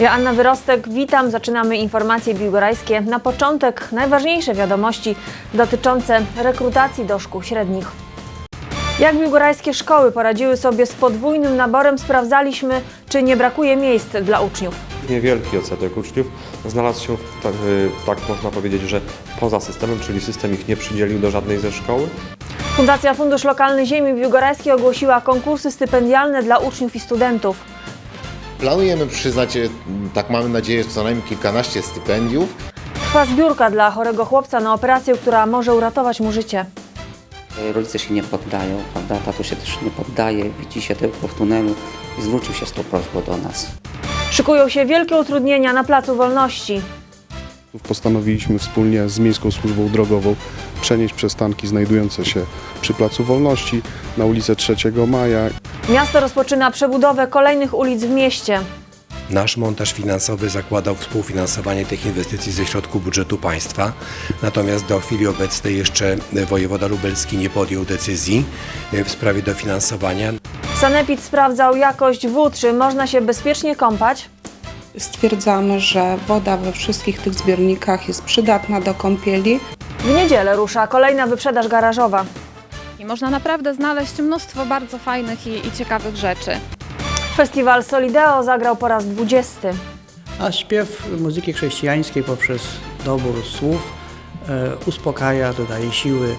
Ja Anna Wyrostek, witam. Zaczynamy informacje biłgorajskie. Na początek najważniejsze wiadomości dotyczące rekrutacji do szkół średnich. Jak biłgorajskie szkoły poradziły sobie z podwójnym naborem, sprawdzaliśmy, czy nie brakuje miejsc dla uczniów. Niewielki odsetek uczniów znalazł się, w, tak, tak można powiedzieć, że poza systemem, czyli system ich nie przydzielił do żadnej ze szkoły. Fundacja Fundusz Lokalny Ziemi Biłgorajskiej ogłosiła konkursy stypendialne dla uczniów i studentów. Planujemy przyznać, e, tak mamy nadzieję, co najmniej kilkanaście stypendiów. Trwa zbiórka dla chorego chłopca na operację, która może uratować mu życie. Rodzice się nie poddają, prawda? Tato się też nie poddaje, widzi się tylko w tunelu i zwrócił się z tą prośbą do nas. Szykują się wielkie utrudnienia na Placu Wolności. Postanowiliśmy wspólnie z Miejską Służbą Drogową przenieść przystanki znajdujące się przy Placu Wolności na ulicę 3 Maja Miasto rozpoczyna przebudowę kolejnych ulic w mieście. Nasz montaż finansowy zakładał współfinansowanie tych inwestycji ze środków budżetu państwa, natomiast do chwili obecnej jeszcze wojewoda lubelski nie podjął decyzji w sprawie dofinansowania. Sanepid sprawdzał jakość wód, czy można się bezpiecznie kąpać. Stwierdzamy, że woda we wszystkich tych zbiornikach jest przydatna do kąpieli. W niedzielę rusza kolejna wyprzedaż garażowa. I można naprawdę znaleźć mnóstwo bardzo fajnych i, i ciekawych rzeczy. Festiwal Solideo zagrał po raz 20. A śpiew muzyki chrześcijańskiej poprzez dobór słów e, uspokaja, dodaje siły.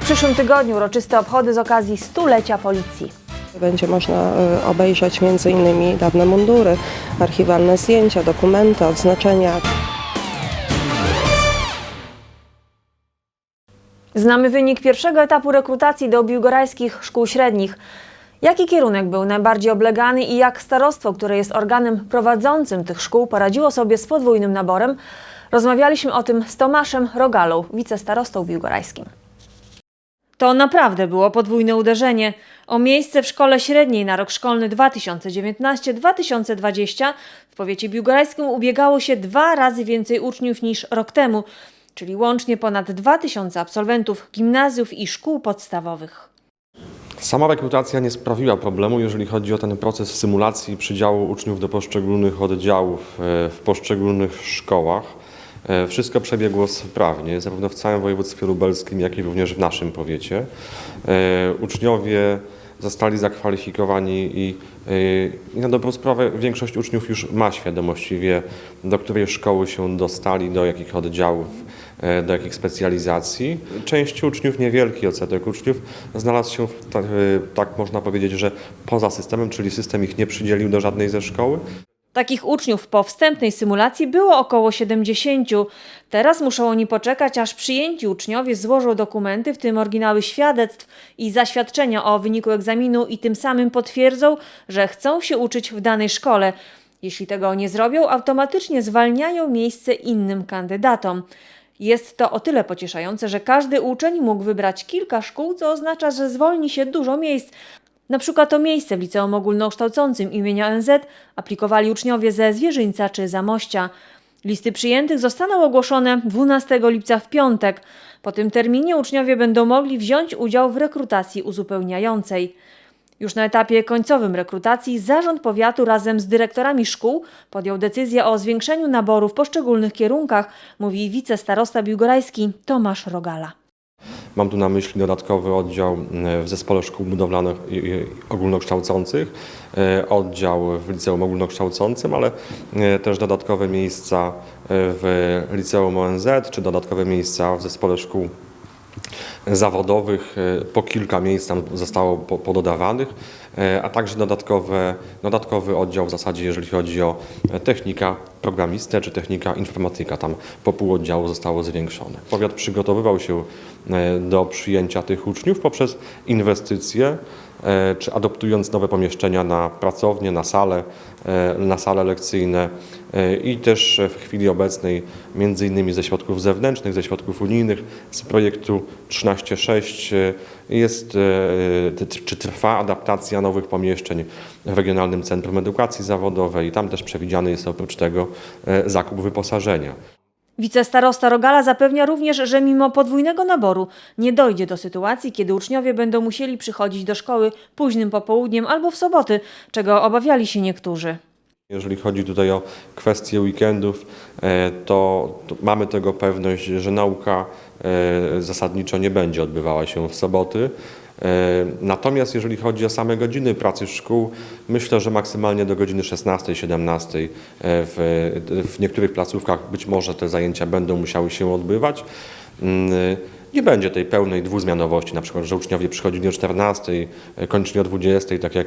W przyszłym tygodniu uroczyste obchody z okazji stulecia policji. Będzie można e, obejrzeć m.in. dawne mundury, archiwalne zdjęcia, dokumenty, odznaczenia. Znamy wynik pierwszego etapu rekrutacji do biłgorajskich szkół średnich. Jaki kierunek był najbardziej oblegany i jak starostwo, które jest organem prowadzącym tych szkół, poradziło sobie z podwójnym naborem? Rozmawialiśmy o tym z Tomaszem Rogalą, wicestarostą biłgorajskim. To naprawdę było podwójne uderzenie. O miejsce w szkole średniej na rok szkolny 2019-2020 w powiecie biłgorajskim ubiegało się dwa razy więcej uczniów niż rok temu, czyli łącznie ponad 2000 absolwentów gimnazjów i szkół podstawowych. Sama rekrutacja nie sprawiła problemu, jeżeli chodzi o ten proces symulacji przydziału uczniów do poszczególnych oddziałów e, w poszczególnych szkołach. E, Wszystko przebiegło sprawnie, zarówno w całym województwie lubelskim, jak i również w naszym powiecie. E, Uczniowie zostali zakwalifikowani i, i na dobrą sprawę większość uczniów już ma świadomość i wie, do której szkoły się dostali, do jakich oddziałów, do jakich specjalizacji. Część uczniów, niewielki odsetek uczniów znalazł się, w, tak, e, tak można powiedzieć, że poza systemem, czyli system ich nie przydzielił do żadnej ze szkoły. Takich uczniów po wstępnej symulacji było około 70. Teraz muszą oni poczekać, aż przyjęci uczniowie złożą dokumenty, w tym oryginały świadectw i zaświadczenia o wyniku egzaminu i tym samym potwierdzą, że chcą się uczyć w danej szkole. Jeśli tego nie zrobią, automatycznie zwalniają miejsce innym kandydatom. Jest to o tyle pocieszające, że każdy uczeń mógł wybrać kilka szkół, co oznacza, że zwolni się dużo miejsc. Na przykład to miejsce w liceum ogólnokształcącym imienia ONZ aplikowali uczniowie ze Zwierzyńca czy Zamościa. Listy przyjętych zostaną ogłoszone 12 lipca w piątek. Po tym terminie uczniowie będą mogli wziąć udział w rekrutacji uzupełniającej. Już na etapie końcowym rekrutacji Zarząd Powiatu razem z dyrektorami szkół podjął decyzję o zwiększeniu naboru w poszczególnych kierunkach, mówi wicestarosta biłgorajski Tomasz Rogala. Mam tu na myśli dodatkowy oddział e, w Zespole Szkół Budowlanych i Ogólnokształcących, e, oddział w Liceum Ogólnokształcącym, ale e, też dodatkowe miejsca w Liceum ONZ, czy dodatkowe miejsca w Zespole Szkół zawodowych, e, po kilka miejsc tam zostało po- pododawanych, e, a także dodatkowe, dodatkowy oddział w zasadzie, jeżeli chodzi o e, technika programistę czy technika informatyka, tam po pół oddziału zostało zwiększone. Powiat przygotowywał się do przyjęcia tych uczniów poprzez inwestycje, czy adoptując nowe pomieszczenia na pracownie, na sale, e, na sale lekcyjne e, i też w chwili obecnej między innymi ze środków zewnętrznych, ze środków unijnych, z projektu 13.6 e, jest, e, czy trwa adaptacja nowych pomieszczeń w Regionalnym Centrum Edukacji Zawodowej i tam też przewidziany jest oprócz tego e, zakup wyposażenia. Wicestarosta Rogala zapewnia również, że mimo podwójnego naboru nie dojdzie do sytuacji, kiedy uczniowie będą musieli przychodzić do szkoły późnym popołudniem albo w soboty, czego obawiali się niektórzy. Jeżeli chodzi tutaj o kwestie weekendów, e, to, to mamy tego pewność, że nauka e, zasadniczo nie będzie odbywała się w soboty. E, Natomiast jeżeli chodzi o same godziny pracy szkół, myślę, że maksymalnie do godziny 16-17 e, w, w niektórych placówkach być może te zajęcia będą musiały się odbywać. Mm, Nie będzie tej pełnej dwuzmianowości, na przykład, że uczniowie przychodzili o 14, e, kończyli o 20, tak jak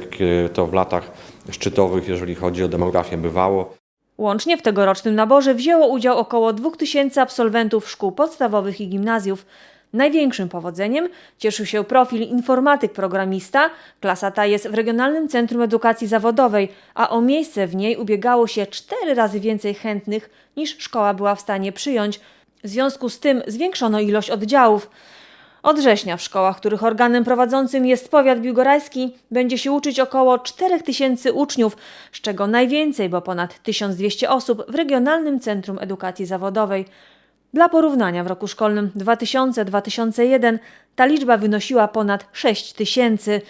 to w latach szczytowych, jeżeli chodzi o demografię, bywało. Łącznie w tegorocznym naborze wzięło udział około 2000 absolwentów szkół podstawowych i gimnazjów. Największym powodzeniem cieszył się profil informatyk-programista. Klasa ta jest w Regionalnym Centrum Edukacji Zawodowej, a o miejsce w niej ubiegało się cztery razy więcej chętnych niż szkoła była w stanie przyjąć. W związku z tym zwiększono ilość oddziałów. Od września w szkołach, których organem prowadzącym jest powiat biłgorajski, będzie się uczyć około 4000 uczniów, z czego najwięcej, bo ponad 1200 osób w Regionalnym Centrum Edukacji Zawodowej. Dla porównania w roku szkolnym 2000-2001 ta liczba wynosiła ponad 6000.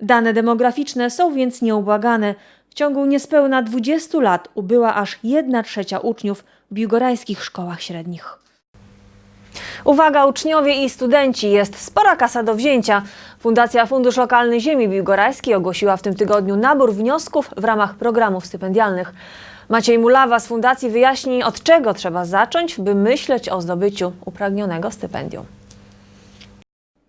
Dane demograficzne są więc nieubłagane. W ciągu niespełna 20 lat ubyła aż 1 trzecia uczniów w biłgorajskich szkołach średnich. Uwaga uczniowie i studenci, jest spora kasa do wzięcia. Fundacja Fundusz Lokalny Ziemi Biłgorajskiej ogłosiła w tym tygodniu nabór wniosków w ramach programów stypendialnych. Maciej Mulawa z fundacji wyjaśni, od czego trzeba zacząć, by myśleć o zdobyciu upragnionego stypendium.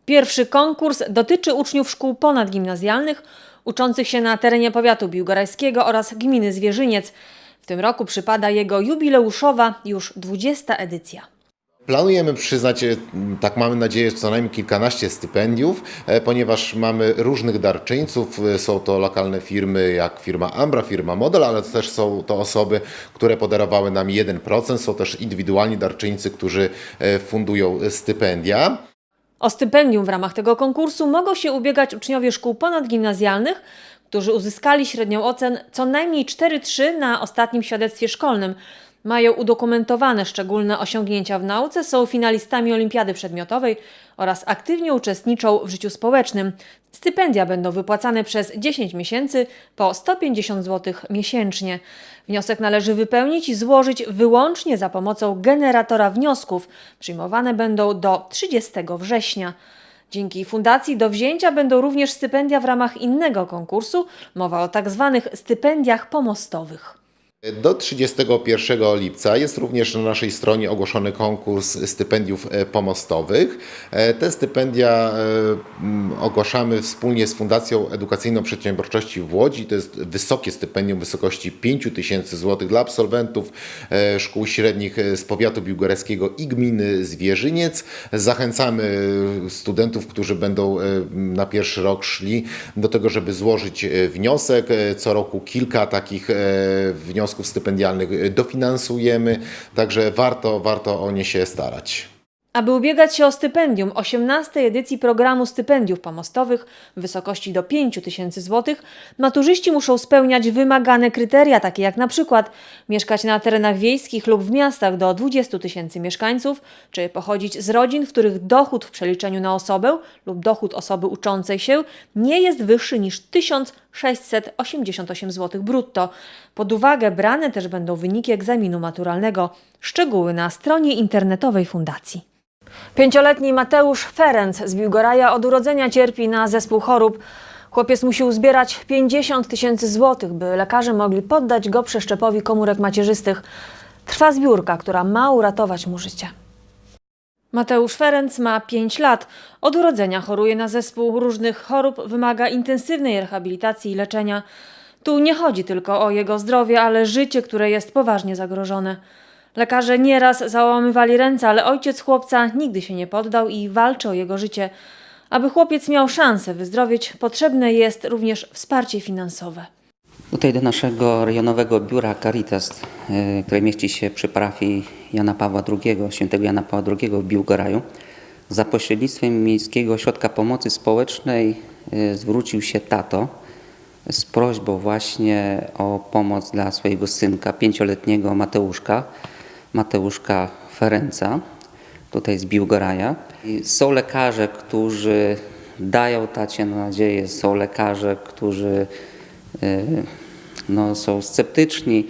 Pierwszy konkurs dotyczy uczniów szkół ponadgimnazjalnych uczących się na terenie powiatu biłgorajskiego oraz gminy Zwierzyniec. W tym roku przypada jego jubileuszowa już 20 edycja. Planujemy przyznać, e, tak mamy nadzieję, co najmniej kilkanaście stypendiów, e, ponieważ mamy różnych darczyńców. E, Są to lokalne firmy jak firma Ambra, firma Model, ale też są to osoby, które podarowały nam 1%. Są też indywidualni darczyńcy, którzy fundują stypendia. O stypendium w ramach tego konkursu mogą się ubiegać uczniowie szkół ponadgimnazjalnych, którzy uzyskali średnią ocen co najmniej 4-3 na ostatnim świadectwie szkolnym. Mają udokumentowane szczególne osiągnięcia w nauce, są finalistami olimpiady przedmiotowej oraz aktywnie uczestniczą w życiu społecznym. Stypendia będą wypłacane przez 10 miesięcy po 150 zł miesięcznie. Wniosek należy wypełnić i złożyć wyłącznie za pomocą generatora wniosków. Przyjmowane będą do 30 września. Dzięki fundacji do wzięcia będą również stypendia w ramach innego konkursu. Mowa o tak zwanych stypendiach pomostowych. Do 31 lipca jest również na naszej stronie ogłoszony konkurs stypendiów e, pomostowych. E, Te stypendia e, ogłaszamy wspólnie z Fundacją Edukacyjną Przedsiębiorczości w Łodzi. To jest wysokie stypendium w wysokości 5 tysięcy złotych dla absolwentów szkół średnich z powiatu biłgorajskiego i gminy Zwierzyniec. Zachęcamy studentów, którzy będą na pierwszy rok szli do tego, żeby złożyć wniosek. Co roku kilka takich e, wniosków stypendialnych e, dofinansujemy, także warto, warto o nie się starać. Aby ubiegać się o stypendium 18 edycji programu stypendiów pomostowych w wysokości do 5 tysięcy złotych, maturzyści muszą spełniać wymagane kryteria, takie jak na przykład mieszkać na terenach wiejskich lub w miastach do 20 tysięcy mieszkańców, czy pochodzić z rodzin, w których dochód w przeliczeniu na osobę lub dochód osoby uczącej się nie jest wyższy niż 1688 zł brutto. Pod uwagę brane też będą wyniki egzaminu maturalnego. Szczegóły na stronie internetowej fundacji. Pięcioletni Mateusz Ferenc z Biłgoraja od urodzenia cierpi na zespół chorób. Chłopiec musi uzbierać 50 tysięcy złotych, by lekarze mogli poddać go przeszczepowi komórek macierzystych. Trwa zbiórka, która ma uratować mu życie. Mateusz Ferenc ma 5 lat. Od urodzenia choruje na zespół różnych chorób, wymaga intensywnej rehabilitacji i leczenia. Tu nie chodzi tylko o jego zdrowie, ale życie, które jest poważnie zagrożone. Lekarze nieraz załamywali ręce, ale ojciec chłopca nigdy się nie poddał i walczy o jego życie. Aby chłopiec miał szansę wyzdrowieć, potrzebne jest również wsparcie finansowe. Tutaj do naszego rejonowego biura Caritas, y, które mieści się przy parafii Jana Pawła II, świętego Jana Pawła II w Biłgoraju, za pośrednictwem Miejskiego Ośrodka Pomocy Społecznej y, zwrócił się tato z prośbą właśnie o pomoc dla swojego synka, pięcioletniego Mateuszka, Mateuszka Ferenca, tutaj z Biłgoraja. I Są lekarze, którzy dają tacie nadzieję, są lekarze, którzy y, no, są sceptyczni.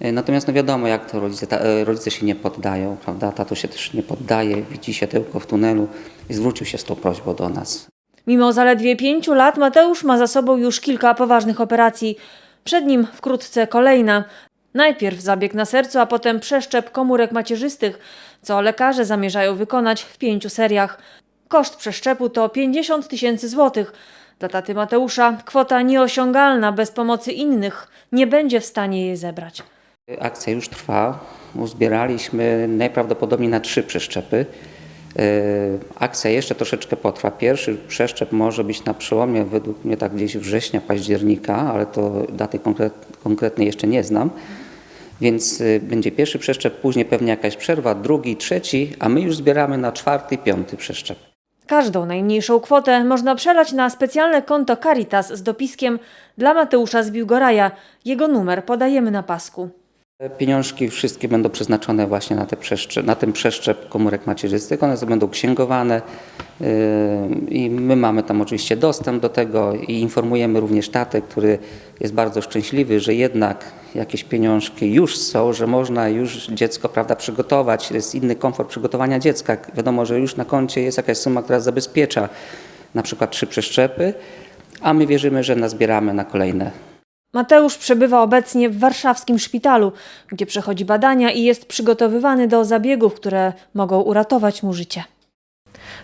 E, Natomiast no wiadomo, jak to rodzice, ta, e, rodzice się nie poddają, prawda? Tato się też nie poddaje, widzi światełko w tunelu i zwrócił się z tą prośbą do nas. Mimo zaledwie pięciu lat Mateusz ma za sobą już kilka poważnych operacji. Przed nim wkrótce kolejna. Najpierw zabieg na sercu, a potem przeszczep komórek macierzystych, co lekarze zamierzają wykonać w pięciu seriach. Koszt przeszczepu to 50 tysięcy złotych. Dla taty Mateusza kwota nieosiągalna bez pomocy innych. Nie będzie w stanie jej zebrać. Akcja już trwa. Uzbieraliśmy najprawdopodobniej na trzy przeszczepy. E, Akcja jeszcze troszeczkę potrwa. Pierwszy przeszczep może być na przełomie, według mnie tak gdzieś września, października, ale to daty konkret, konkretnej jeszcze nie znam. Więc e, będzie pierwszy przeszczep, później pewnie jakaś przerwa, drugi, trzeci, a my już zbieramy na czwarty, piąty przeszczep. Każdą najmniejszą kwotę można przelać na specjalne konto Caritas z dopiskiem dla Mateusza z Biłgoraja. Jego numer podajemy na pasku. Pieniążki wszystkie będą przeznaczone właśnie na, te przeszczep, na ten przeszczep komórek macierzystych. One będą księgowane yy, i my mamy tam oczywiście dostęp do tego i informujemy również tatę, który jest bardzo szczęśliwy, że jednak jakieś pieniążki już są, że można już dziecko prawda, przygotować. Jest inny komfort przygotowania dziecka. Wiadomo, że już na koncie jest jakaś suma, która zabezpiecza na przykład trzy przeszczepy, a my wierzymy, że nazbieramy na kolejne Mateusz przebywa obecnie w warszawskim szpitalu, gdzie przechodzi badania i jest przygotowywany do zabiegów, które mogą uratować mu życie.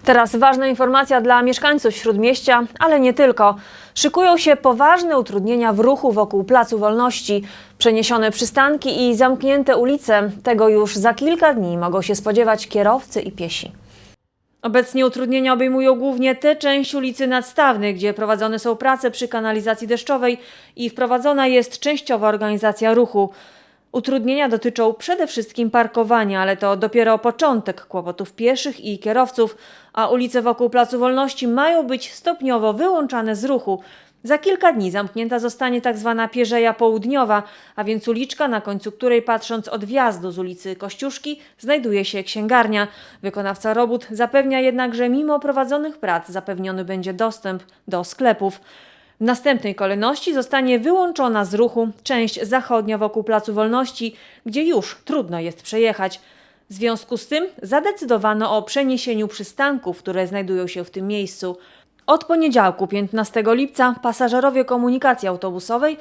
Teraz ważna informacja dla mieszkańców Śródmieścia, ale nie tylko. Szykują się poważne utrudnienia w ruchu wokół Placu Wolności. Przeniesione przystanki i zamknięte ulice. Tego już za kilka dni mogą się spodziewać kierowcy i piesi. Obecnie utrudnienia obejmują głównie tę część ulicy Nadstawnej, gdzie prowadzone są prace przy kanalizacji deszczowej i wprowadzona jest częściowa organizacja ruchu. Utrudnienia dotyczą przede wszystkim parkowania, ale to dopiero początek kłopotów pieszych i kierowców, a ulice wokół Placu Wolności mają być stopniowo wyłączane z ruchu. Za kilka dni zamknięta zostanie tzw. Pierzeja Południowa, a więc uliczka, na końcu której patrząc od wjazdu z ulicy Kościuszki znajduje się księgarnia. Wykonawca robót zapewnia jednak, że mimo prowadzonych prac zapewniony będzie dostęp do sklepów. W następnej kolejności zostanie wyłączona z ruchu część zachodnia wokół Placu Wolności, gdzie już trudno jest przejechać. W związku z tym zadecydowano o przeniesieniu przystanków, które znajdują się w tym miejscu. Od poniedziałku 15 lipca pasażerowie komunikacji autobusowej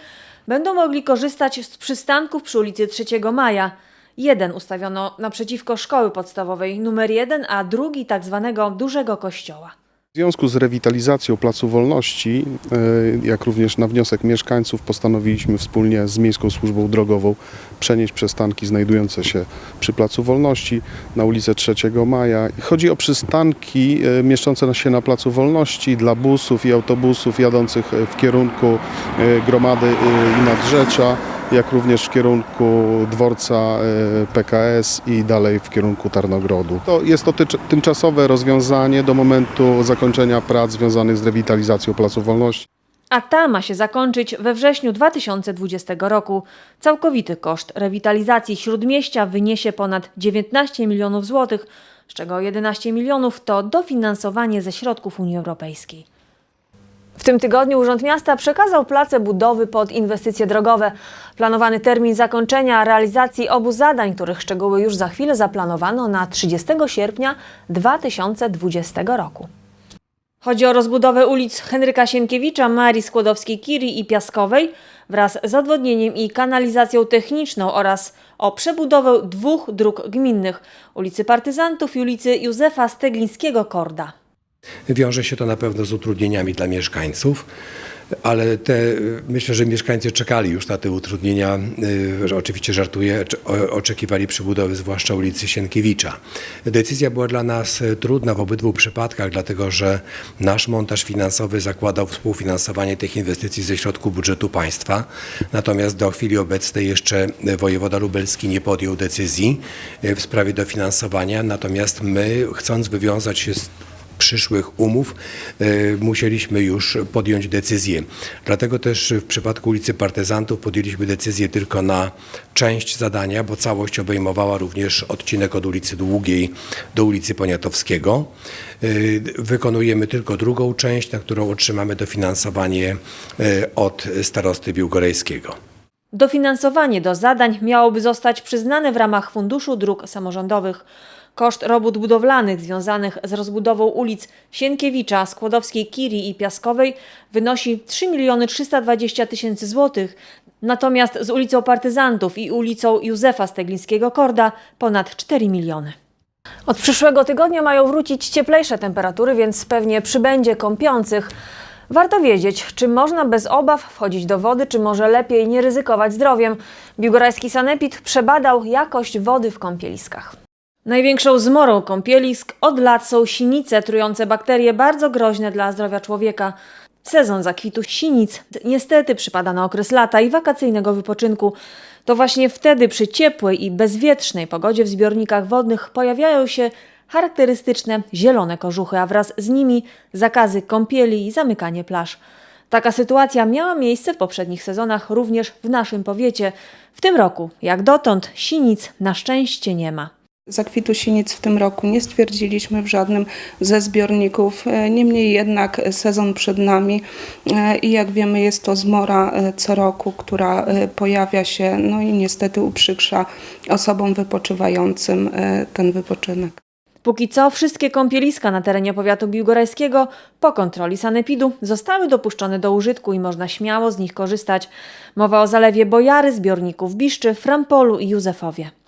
będą mogli korzystać z przystanków przy ulicy 3 Maja. Jeden ustawiono naprzeciwko szkoły podstawowej numer 1, a drugi tak zwanego dużego kościoła. W związku z rewitalizacją Placu Wolności, e, jak również na wniosek mieszkańców, postanowiliśmy wspólnie z Miejską Służbą Drogową przenieść przystanki znajdujące się przy Placu Wolności na ulicę 3 Maja. Chodzi o przystanki e, mieszczące się na Placu Wolności dla busów i autobusów jadących e, w kierunku Gromady i Nadrzecza, jak również w kierunku dworca e, PKS i dalej w kierunku Tarnogrodu. To jest to tymczasowe rozwiązanie do momentu zakończenia prac związanych z rewitalizacją Placu Wolności. A ta ma się zakończyć we wrześniu 2020 roku. Całkowity koszt rewitalizacji śródmieścia wyniesie ponad 19 milionów złotych, z czego 11 milionów to dofinansowanie ze środków Unii Europejskiej. W tym tygodniu Urząd Miasta przekazał place budowy pod inwestycje drogowe. Planowany termin zakończenia realizacji obu zadań, których szczegóły już za chwilę zaplanowano na 30 sierpnia 2020 roku. Chodzi o rozbudowę ulic Henryka Sienkiewicza, Marii Skłodowskiej-Curie i Piaskowej wraz z odwodnieniem i kanalizacją techniczną oraz o przebudowę dwóch dróg gminnych ulicy Partyzantów i ulicy Józefa Steglińskiego-Korda. Wiąże się to na pewno z utrudnieniami dla mieszkańców, ale te, myślę, że mieszkańcy czekali już na te utrudnienia, y, że oczywiście żartuję, oczekiwali przybudowy zwłaszcza ulicy Sienkiewicza. Decyzja była dla nas y, trudna w obydwu przypadkach, dlatego że nasz montaż finansowy zakładał współfinansowanie tych inwestycji ze środków budżetu państwa, natomiast do chwili obecnej jeszcze wojewoda lubelski nie podjął decyzji y, w sprawie dofinansowania, natomiast my chcąc wywiązać się z przyszłych umów e, musieliśmy już podjąć decyzję. Dlatego też w przypadku ulicy Partyzantów podjęliśmy decyzję tylko na część zadania, bo całość obejmowała również odcinek od ulicy Długiej do ulicy Poniatowskiego. E, Wykonujemy tylko drugą część, na którą otrzymamy dofinansowanie e, od starosty biłgorejskiego. Dofinansowanie do zadań miałoby zostać przyznane w ramach Funduszu Dróg Samorządowych. Koszt robót budowlanych związanych z rozbudową ulic Sienkiewicza, Skłodowskiej Kiri i Piaskowej wynosi 3 miliony 320 tysięcy złotych, natomiast z ulicą Partyzantów i ulicą Józefa Steglińskiego-Korda ponad 4 miliony. Od przyszłego tygodnia mają wrócić cieplejsze temperatury, więc pewnie przybędzie kąpiących. Warto wiedzieć, czy można bez obaw wchodzić do wody, czy może lepiej nie ryzykować zdrowiem. Biłgorajski Sanepid przebadał jakość wody w kąpieliskach. Największą zmorą kąpielisk od lat są sinice trujące bakterie bardzo groźne dla zdrowia człowieka. Sezon zakwitu sinic niestety przypada na okres lata i wakacyjnego wypoczynku. To właśnie wtedy przy ciepłej i bezwietrznej pogodzie w zbiornikach wodnych pojawiają się charakterystyczne zielone kożuchy, a wraz z nimi zakazy kąpieli i zamykanie plaż. Taka sytuacja miała miejsce w poprzednich sezonach również w naszym powiecie. W tym roku, jak dotąd, sinic na szczęście nie ma. Zakwitu sinic w tym roku nie stwierdziliśmy w żadnym ze zbiorników. E, Niemniej jednak sezon przed nami e, i jak wiemy jest to zmora e, co roku, która pojawia się no i niestety uprzykrza osobom wypoczywającym ten wypoczynek. Póki co wszystkie kąpieliska na terenie powiatu biłgorajskiego po kontroli sanepidu zostały dopuszczone do użytku i można śmiało z nich korzystać. Mowa o zalewie Bojary, zbiorników Biszczy, Frampolu i Józefowie.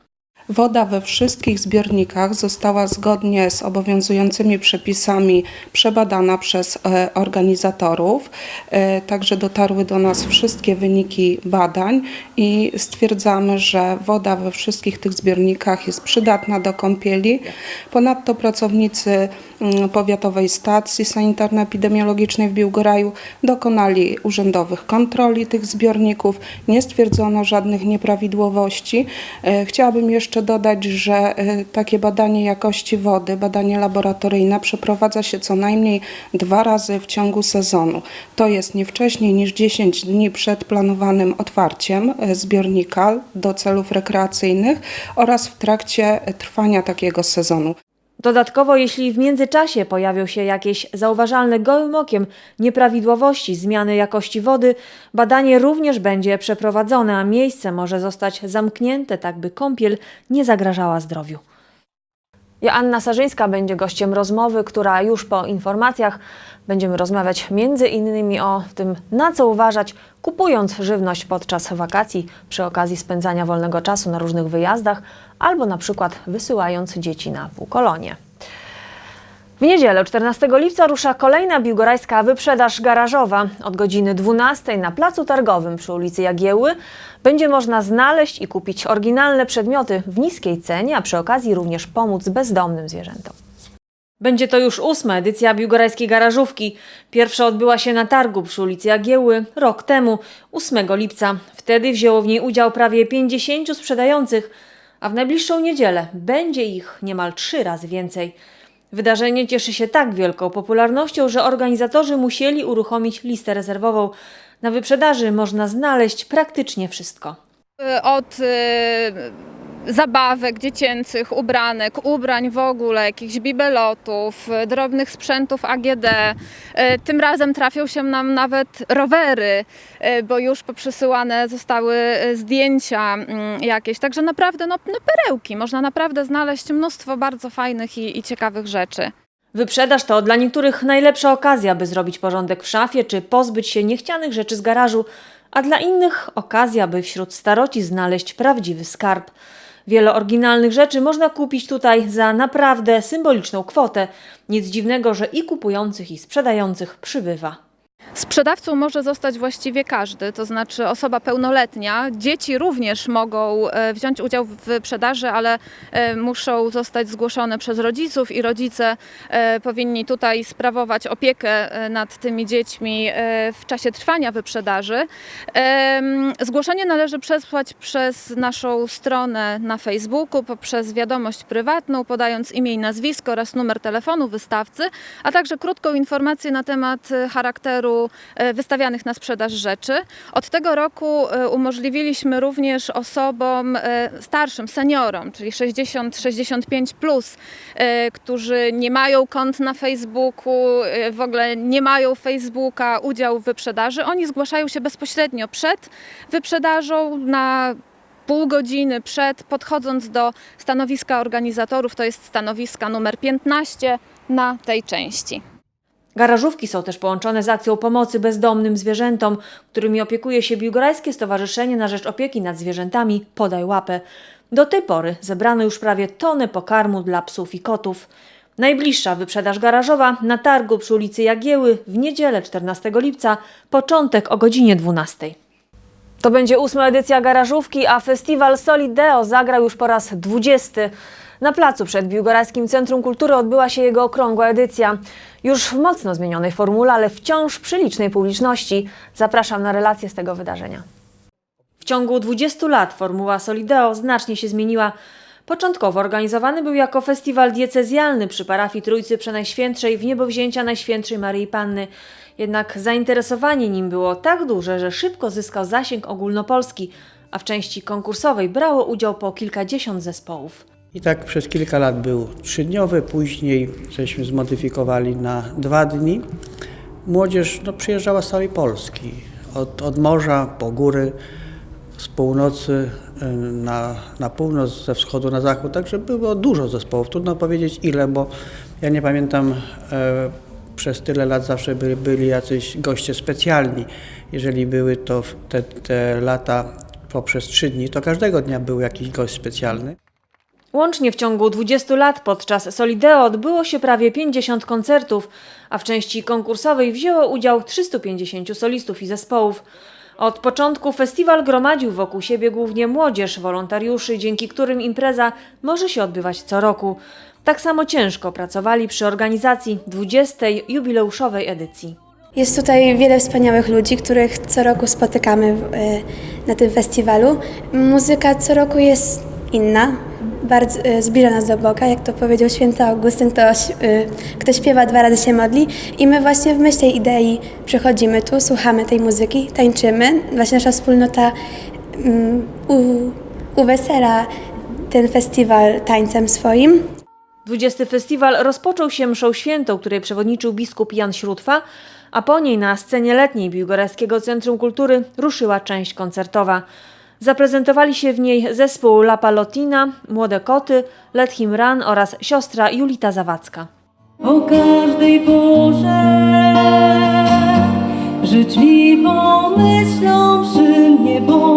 Woda we wszystkich zbiornikach została zgodnie z obowiązującymi przepisami przebadana przez e, organizatorów. E, Także dotarły do nas wszystkie wyniki badań i stwierdzamy, że woda we wszystkich tych zbiornikach jest przydatna do kąpieli. Ponadto pracownicy mm, powiatowej stacji sanitarno-epidemiologicznej w Biłgoraju dokonali urzędowych kontroli tych zbiorników. Nie stwierdzono żadnych nieprawidłowości. E, Chciałabym jeszcze dodać, że e, takie badanie jakości wody, badanie laboratoryjne przeprowadza się co najmniej dwa razy w ciągu sezonu. To jest nie wcześniej niż 10 dni przed planowanym otwarciem e, zbiornika do celów rekreacyjnych oraz w trakcie trwania takiego sezonu. Dodatkowo, jeśli w międzyczasie pojawią się jakieś zauważalne gołym okiem nieprawidłowości zmiany jakości wody, badanie również będzie przeprowadzone, a miejsce może zostać zamknięte, tak by kąpiel nie zagrażała zdrowiu. Joanna Sarzyńska będzie gościem rozmowy, która już po informacjach będziemy rozmawiać między innymi o tym, na co uważać, kupując żywność podczas wakacji, przy okazji spędzania wolnego czasu na różnych wyjazdach, albo na przykład wysyłając dzieci na półkolonie. W niedzielę 14 lipca rusza kolejna biłgorajska wyprzedaż garażowa. Od godziny 12 na placu targowym przy ulicy Jagieły będzie można znaleźć i kupić oryginalne przedmioty w niskiej cenie, a przy okazji również pomóc bezdomnym zwierzętom. Będzie to już ósma edycja biłgorajskiej garażówki. Pierwsza odbyła się na targu przy ulicy Jagieły rok temu, 8 lipca. Wtedy wzięło w niej udział prawie 50 sprzedających, a w najbliższą niedzielę będzie ich niemal trzy razy więcej. Wydarzenie cieszy się tak wielką popularnością, że organizatorzy musieli uruchomić listę rezerwową. Na wyprzedaży można znaleźć praktycznie wszystko. Od y, zabawek dziecięcych, ubranek, ubrań w ogóle, jakichś bibelotów, y, drobnych sprzętów AGD. Y, Tym razem trafią się nam nawet rowery, y, bo już poprzesyłane zostały zdjęcia mm, jakieś. Także naprawdę no, no perełki. Można naprawdę znaleźć mnóstwo bardzo fajnych i, i ciekawych rzeczy. Wyprzedaż to dla niektórych najlepsza okazja, by zrobić porządek w szafie czy pozbyć się niechcianych rzeczy z garażu, a dla innych okazja, by wśród staroci znaleźć prawdziwy skarb. Wiele oryginalnych rzeczy można kupić tutaj za naprawdę symboliczną kwotę. Nic dziwnego, że i kupujących, i sprzedających przybywa. Sprzedawcą może zostać właściwie każdy, to znaczy osoba pełnoletnia. Dzieci również mogą e, wziąć udział w wyprzedaży, ale e, muszą zostać zgłoszone przez rodziców i rodzice e, powinni tutaj sprawować opiekę nad tymi dziećmi w czasie trwania wyprzedaży. Zgłoszenie należy przesłać przez naszą stronę na Facebooku, poprzez wiadomość prywatną, podając imię i nazwisko oraz numer telefonu wystawcy, a także krótką informację na temat charakteru e, wystawianych na sprzedaż rzeczy. Od tego roku e, umożliwiliśmy również osobom e, starszym, seniorom, czyli 60-65+, plus, którzy nie mają kont na Facebooku, w ogóle nie mają Facebooka, udział w wyprzedaży. Oni zgłaszają się bezpośrednio przed wyprzedażą na pół godziny przed, podchodząc do stanowiska organizatorów, to jest stanowiska numer 15 na tej części. Garażówki są też połączone z akcją pomocy bezdomnym zwierzętom, którymi opiekuje się Biłgorajskie Stowarzyszenie na Rzecz Opieki nad Zwierzętami Podaj Łapę. Do tej pory zebrano już prawie tonę pokarmu dla psów i kotów. Najbliższa wyprzedaż garażowa na targu przy ulicy Jagieły w niedzielę 14 lipca, początek o godzinie 12. To będzie ósma edycja garażówki, a festiwal Solideo zagrał już po raz 20. Na placu przed Biłgorajskim Centrum Kultury odbyła się jego okrągła edycja. Już w mocno zmienionej formule, ale wciąż przy licznej publiczności. Zapraszam na relację z tego wydarzenia. W ciągu 20 lat formuła Solideo znacznie się zmieniła. Początkowo organizowany był jako festiwal diecezjalny przy parafii Trójcy Przenajświętszej w niebowzięcia Najświętszej Maryi Panny. Jednak zainteresowanie nim było tak duże, że szybko zyskał zasięg ogólnopolski, a w części konkursowej brało udział po kilkadziesiąt zespołów. I tak przez kilka lat był trzydniowy, później żeśmy zmodyfikowali na dwa dni. Młodzież no, przyjeżdżała z całej Polski, od, od morza po góry, z północy y, na, na północ, ze wschodu na zachód, także było dużo zespołów. Trudno powiedzieć ile, bo ja nie pamiętam, e, przez tyle lat zawsze byli, byli jacyś goście specjalni. Jeżeli były to te, te lata poprzez trzy dni, to każdego dnia był jakiś gość specjalny. Łącznie w ciągu 20 lat podczas Solideo odbyło się prawie 50 koncertów, a w części konkursowej wzięło udział 350 solistów i zespołów. Od początku festiwal gromadził wokół siebie głównie młodzież, wolontariuszy, dzięki którym impreza może się odbywać co roku. Tak samo ciężko pracowali przy organizacji 20. jubileuszowej edycji. Jest tutaj wiele wspaniałych ludzi, których co roku spotykamy e, na tym festiwalu. Muzyka co roku jest inna, bardzo e, zbliża nas do Boga. Jak to powiedział święty Augustyn, to e, kto śpiewa dwa razy się modli. I my właśnie w myśl tej idei przychodzimy tu, słuchamy tej muzyki, tańczymy. Właśnie nasza wspólnota mm, u, uwesela ten festiwal tańcem swoim. 20. festiwal rozpoczął się mszą świętą, której przewodniczył biskup Jan Śrótwa, a po niej na scenie letniej Biłgorajskiego Centrum Kultury ruszyła część koncertowa. Zaprezentowali się w niej zespół La Palotina, Młode Koty, Let Him Run oraz siostra Julita Zawadzka. O każdej porze życzliwą myślą przy mnie bądź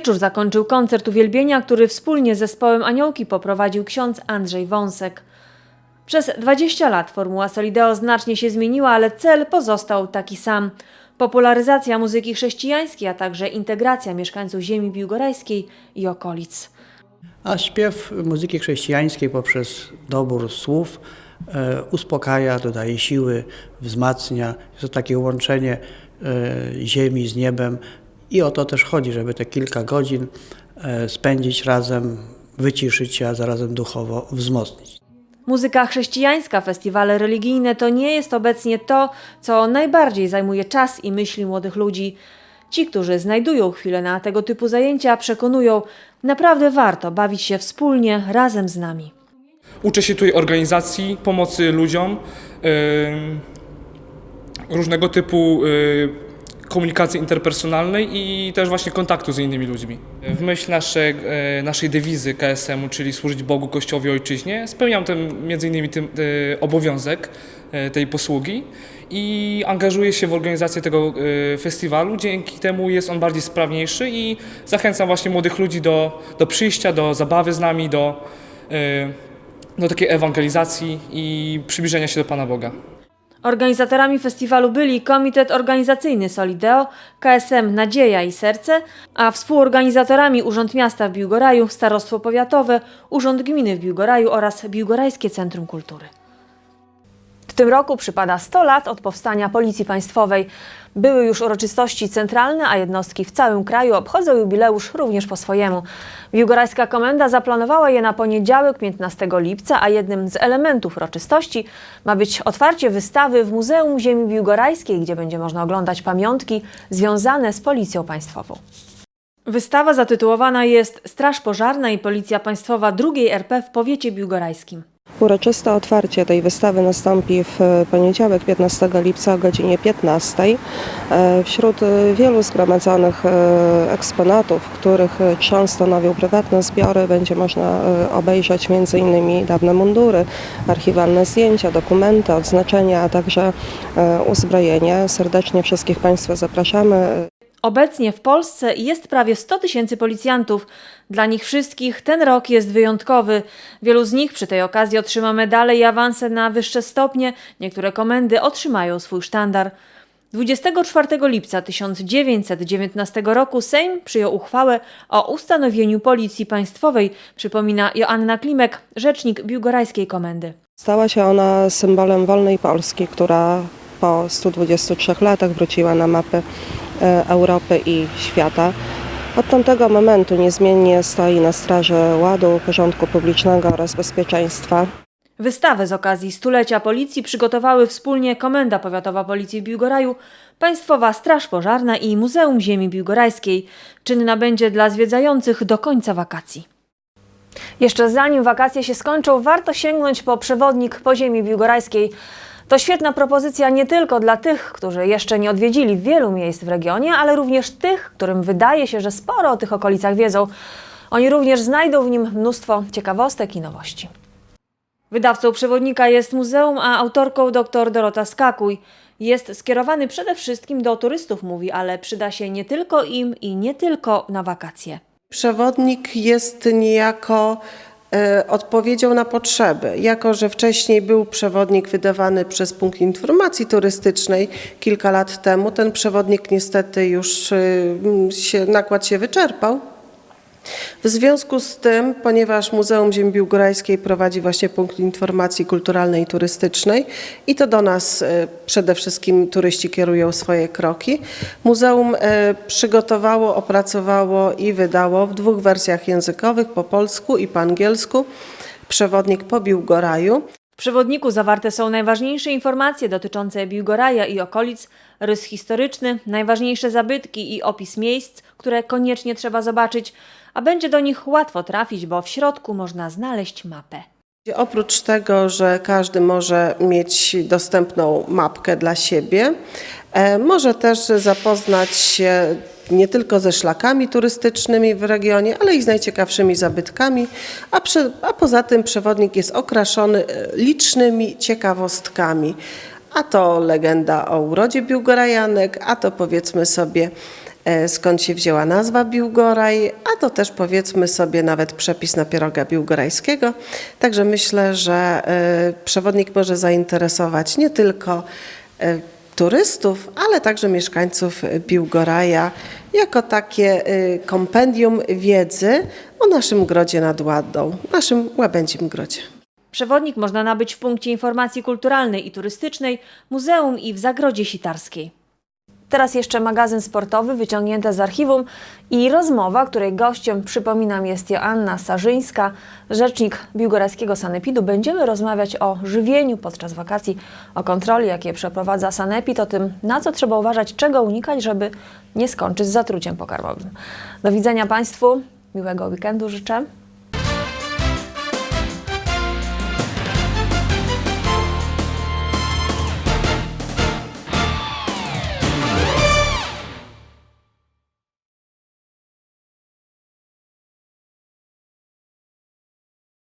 Wieczór zakończył koncert uwielbienia, który wspólnie z zespołem Aniołki poprowadził ksiądz Andrzej Wąsek. Przez 20 lat formuła Solideo znacznie się zmieniła, ale cel pozostał taki sam. Popularyzacja muzyki chrześcijańskiej, a także integracja mieszkańców ziemi biłgorajskiej i okolic. A śpiew muzyki chrześcijańskiej poprzez dobór słów e, uspokaja, dodaje siły, wzmacnia. Jest to takie łączenie e, ziemi z niebem i o to też chodzi, żeby te kilka godzin e, spędzić razem, wyciszyć się, a zarazem duchowo wzmocnić. Muzyka chrześcijańska, festiwale religijne to nie jest obecnie to, co najbardziej zajmuje czas i myśli młodych ludzi. Ci, którzy znajdują chwilę na tego typu zajęcia, przekonują, naprawdę warto bawić się wspólnie razem z nami. Uczę się tutaj organizacji, pomocy ludziom, yy, różnego typu yy, komunikacji interpersonalnej i też właśnie kontaktu z innymi ludźmi. W myśl naszej, yy, naszej dewizy KSM-u, czyli służyć Bogu, Kościołowi, Ojczyźnie, spełniam ten między innymi ten, obowiązek yy, tej posługi i angażuję się w organizację tego yy, festiwalu. Dzięki temu jest on bardziej sprawniejszy i zachęcam właśnie młodych ludzi do, do przyjścia, do zabawy z nami, do do takiej ewangelizacji i przybliżenia się do Pana Boga. Organizatorami festiwalu byli Komitet Organizacyjny Solideo, KSM Nadzieja i Serce, a współorganizatorami Urząd Miasta w Biłgoraju, Starostwo Powiatowe, Urząd Gminy w Biłgoraju oraz Biłgorajskie Centrum Kultury. Tym roku przypada 100 lat od powstania Policji Państwowej. Były już uroczystości centralne, a jednostki w całym kraju obchodzą jubileusz również po swojemu. Biłgorajska Komenda zaplanowała je na poniedziałek 15 lipca, a jednym z elementów uroczystości ma być otwarcie wystawy w Muzeum Ziemi Biłgorajskiej, gdzie będzie można oglądać pamiątki związane z Policją Państwową. Wystawa zatytułowana jest Straż Pożarna i Policja Państwowa II RP w powiecie biłgorajskim. Uroczyste otwarcie tej wystawy nastąpi w e, poniedziałek 15 lipca o godzinie 15. E, Wśród e, wielu zgromadzonych eksponatów, których trzon stanowią prywatne zbiory, będzie można obejrzeć m.in. dawne mundury, archiwalne zdjęcia, dokumenty, odznaczenia, a także uzbrojenie. Serdecznie wszystkich Państwa zapraszamy. Obecnie w Polsce jest prawie 100 tysięcy policjantów. Dla nich wszystkich ten rok jest wyjątkowy. Wielu z nich przy tej okazji otrzyma medale i awanse na wyższe stopnie. Niektóre komendy otrzymają swój sztandar. 24 lipca 1919 roku Sejm przyjął uchwałę o ustanowieniu Policji Państwowej, przypomina Joanna Klimek, rzecznik Biłgorajskiej Komendy. Stała się ona symbolem wolnej Polski, która po 123 latach wróciła na mapy Europy i świata. Od tamtego momentu niezmiennie stoi na straży ładu, porządku publicznego oraz bezpieczeństwa. Wystawę z okazji stulecia policji przygotowały wspólnie Komenda Powiatowa Policji w Biłgoraju, Państwowa Straż Pożarna i Muzeum Ziemi Biłgorajskiej. Czynna będzie dla zwiedzających do końca wakacji. Jeszcze zanim wakacje się skończą, warto sięgnąć po przewodnik po ziemi biłgorajskiej. To świetna propozycja nie tylko dla tych, którzy jeszcze nie odwiedzili wielu miejsc w regionie, ale również tych, którym wydaje się, że sporo o tych okolicach wiedzą. Oni również znajdą w nim mnóstwo ciekawostek i nowości. Wydawcą przewodnika jest muzeum, a autorką dr Dorota Skakuj. Jest skierowany przede wszystkim do turystów, mówi, ale przyda się nie tylko im i nie tylko na wakacje. Przewodnik jest niejako odpowiedzią na potrzeby. Jako, że wcześniej był przewodnik wydawany przez Punkt Informacji Turystycznej kilka lat temu, ten przewodnik niestety już e, się, nakład się wyczerpał. W związku z tym, ponieważ Muzeum Ziemi Biłgorajskiej prowadzi właśnie punkt informacji kulturalnej i turystycznej i to do nas e, przede wszystkim turyści kierują swoje kroki, muzeum e, przygotowało, opracowało i wydało w dwóch wersjach językowych, po polsku i po angielsku, przewodnik po Biłgoraju. W przewodniku zawarte są najważniejsze informacje dotyczące Biłgoraja i okolic, rys historyczny, najważniejsze zabytki i opis miejsc, które koniecznie trzeba zobaczyć, a będzie do nich łatwo trafić, bo w środku można znaleźć mapę. Oprócz tego, że każdy może mieć dostępną mapkę dla siebie, e, może też zapoznać się nie tylko ze szlakami turystycznymi w regionie, ale i z najciekawszymi zabytkami, a, przy, a poza tym przewodnik jest okraszony e, licznymi ciekawostkami. A to legenda o urodzie Biłgorajanek, a to powiedzmy sobie skąd się wzięła nazwa Biłgoraj, a to też powiedzmy sobie nawet przepis na pieroga biłgorajskiego. Także myślę, że e, przewodnik może zainteresować nie tylko e, turystów, ale także mieszkańców Biłgoraja jako takie e, kompendium wiedzy o naszym grodzie nad Ładą, naszym łabędzim grodzie. Przewodnik można nabyć w punkcie informacji kulturalnej i turystycznej, muzeum i w Zagrodzie Sitarskiej. Teraz jeszcze magazyn sportowy wyciągnięte z archiwum i rozmowa, której gościem, przypominam, jest Joanna Sarzyńska, rzecznik biłgorajskiego sanepidu. Będziemy rozmawiać o żywieniu podczas wakacji, o kontroli, jakie przeprowadza sanepid, o tym, na co trzeba uważać, czego unikać, żeby nie skończyć z zatruciem pokarmowym. Do widzenia Państwu, miłego weekendu życzę.